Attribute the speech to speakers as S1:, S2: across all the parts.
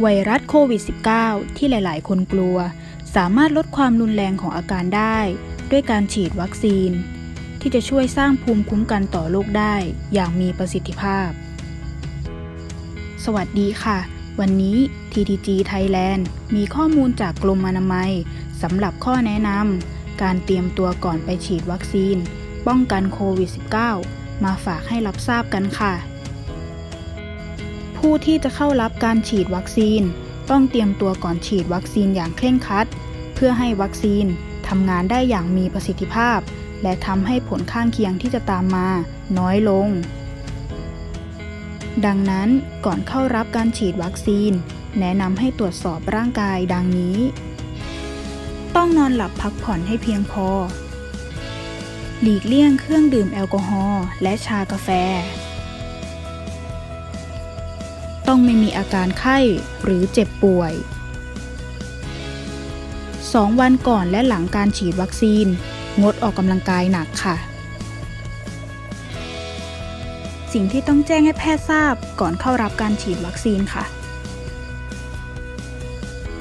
S1: ไวรัสโควิด -19 ที่หลาย ๆ คนกลัว สามารถลดความรุนแรงของอาการได้ ด้วยการฉีดวัคซีน ที่จะช่วยสร้างภูมิคุ้มกันต่อโรคได้ อย่างมีประสิทธิภาพ สวัสดีค่ะ วันนี้ TTG Thailand มีข้อมูลจากกรมอนามัยสำหรับข้อแนะนำการเตรียมตัวก่อนไปฉีดวัคซีน ป้องกันโควิด -19 มาฝากให้รับทราบกันค่ะ ผู้ที่จะเข้ารับการฉีดวัคซีน ต้องเตรียมตัวก่อนฉีดวัคซีนอย่างเคร่งครัด เพื่อให้วัคซีนทำงานได้อย่างมีประสิทธิภาพ และทำให้ผลข้างเคียงที่จะตามมา น้อยลง ดังนั้นก่อนเข้ารับการฉีดวัคซีน แนะนำให้ตรวจสอบร่างกายดังนี้ ต้องนอนหลับพักผ่อนให้เพียงพอ หลีกเลี่ยงเครื่องดื่มแอลกอฮอล์และชากาแฟ ต้องไม่มีอาการไข้หรือเจ็บป่วย 2 วันก่อนและหลังการฉีดวัคซีน งดออกกำลังกายหนักค่ะ สิ่งที่ต้องแจ้งให้แพทย์ทราบก่อนเข้ารับการฉีดวัคซีนค่ะ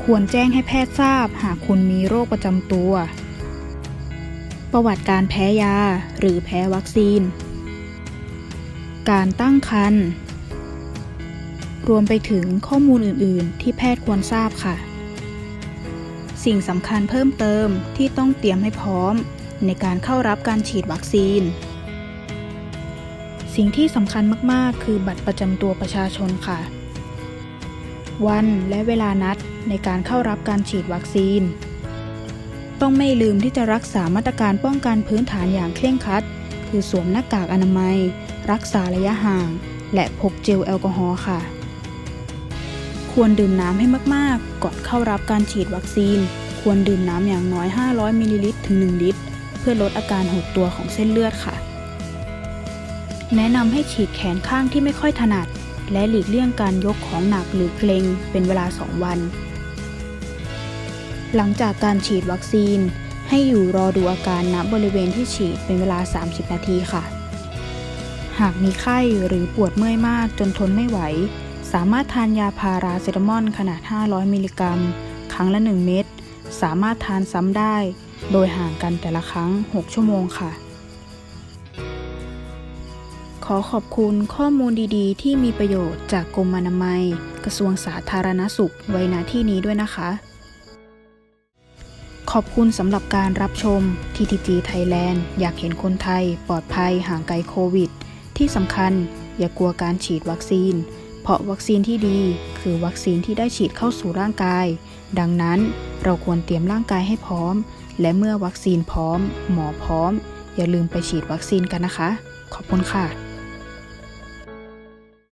S1: ควรแจ้งให้แพทย์ทราบหากคุณมีโรคประจำตัว ประวัติการแพ้ยาหรือแพ้วัคซีน การตั้งครรภ์ รวมไปถึงข้อมูลอื่น ๆ ที่แพทย์ควรทราบค่ะ สิ่งสำคัญเพิ่มเติมที่ต้องเตรียมให้พร้อม ในการเข้ารับการฉีดวัคซีน สิ่งที่สำคัญมาก ๆ คือบัตรประจำตัวประชาชนค่ะ วันและเวลานัดในการเข้ารับการฉีดวัคซีน ต้องไม่ลืมที่จะรักษามาตรการป้องกันพื้นฐานอย่างเคร่งครัด คือสวมหน้ากากอนามัย รักษาระยะห่างและพกเจลแอลกอฮอล์ค่ะ ควรดื่มน้ำให้มากๆ ก่อนเข้ารับการฉีดวัคซีน ควรดื่มน้ำอย่างน้อย 500มิลลิลิตรถึง 1 ลิตร เพื่อลดอาการหดตัวของเส้นเลือดค่ะ แนะนำให้ฉีดแขนข้างที่ไม่ค่อยถนัด และหลีกเลี่ยงการยกของหนักหรือเกร็งเป็นเวลา 2 วัน หลังจากการฉีดวัคซีน ให้อยู่รอดูอาการณบริเวณที่ฉีดเป็นเวลา 30 นาทีค่ะ หากมีไข้หรือปวดเมื่อยมากจนทนไม่ไหว สามารถทานยาพาราเซตามอลขนาด 500 มิลลิกรัม ครั้งละ 1 เม็ด สามารถทานซ้ำได้ โดยห่างกันแต่ละครั้ง 6 ชั่วโมงค่ะ ขอขอบคุณข้อมูลดีๆ ที่มีประโยชน์จากกรมอนามัย กระทรวงสาธารณสุขไว้ณที่นี้ด้วยนะคะ ขอบคุณสำหรับการรับชม TTG Thailand อยากเห็นคนไทย ปลอดภัยห่างไกลโควิด ที่สำคัญอย่ากลัวการฉีดวัคซีน ราะวัคซีนที่ดีคือวัคซีนที่ได้ฉีดเข้าสู่ร่างกาย ดังนั้นเราควรเตรียมร่างกายให้พร้อม และเมื่อวัคซีนพร้อม หมอพร้อม อย่าลืมไปฉีดวัคซีนกันนะคะ ขอบคุณค่ะ